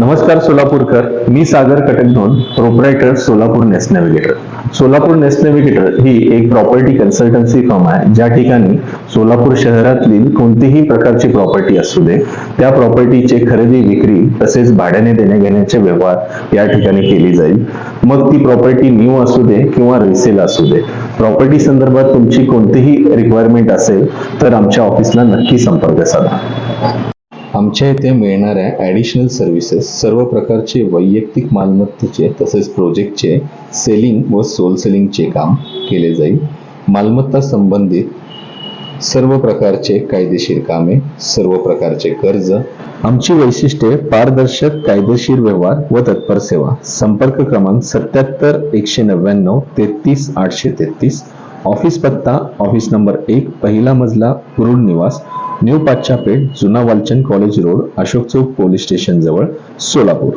नमस्कार सोलापूरकर मी Sagar Katakdhon proprietor Solapur nest navigator Solapur nest navigator ही एक प्रॉपर्टी कन्सल्टन्सी फर्म आहे. ज्या ठिकाणी सोलापूर शहरातली कोणतीही प्रकारची प्रॉपर्टी असू दे त्या प्रॉपर्टीचे खरेदी विक्री तसेच भाड्याने देण्या घेण्याचे व्यवहार या ठिकाणी केली जाईल. मग ती प्रॉपर्टी न्यू असू दे किंवा रिसेल असू दे प्रॉपर्टी संदर्भात तुमची कोणतीही रिक्वायरमेंट असेल तर आमच्या ऑफिसला नक्की संपर्क साधा. आमच्या इथे मिळणाऱ्या ॲडिशनल सर्व्हिसेस सर्व प्रकारचे वैयक्तिक मालमत्तेचे तसेच प्रोजेक्टचे सेलिंग व सोल सेलिंगचे काम केले जाईल. मालमत्ता संबंधित सर्व प्रकारचे कायदेशीर कामे सर्व प्रकारचे कर्ज आमची वैशिष्ट्ये पारदर्शक कायदेशीर व्यवहार व तत्पर सेवा. संपर्क क्रमांक सत्याहत्तर एकशे नव्याण्णव तेहतीस आठशे तेहतीस ऑफिस पत्ता ऑफिस नंबर एक पहिला मजला कुरुड निवास न्यू पाच्छा पेठ जुना Walchand college road Ashok Chowk police station जवळ सोलापूर.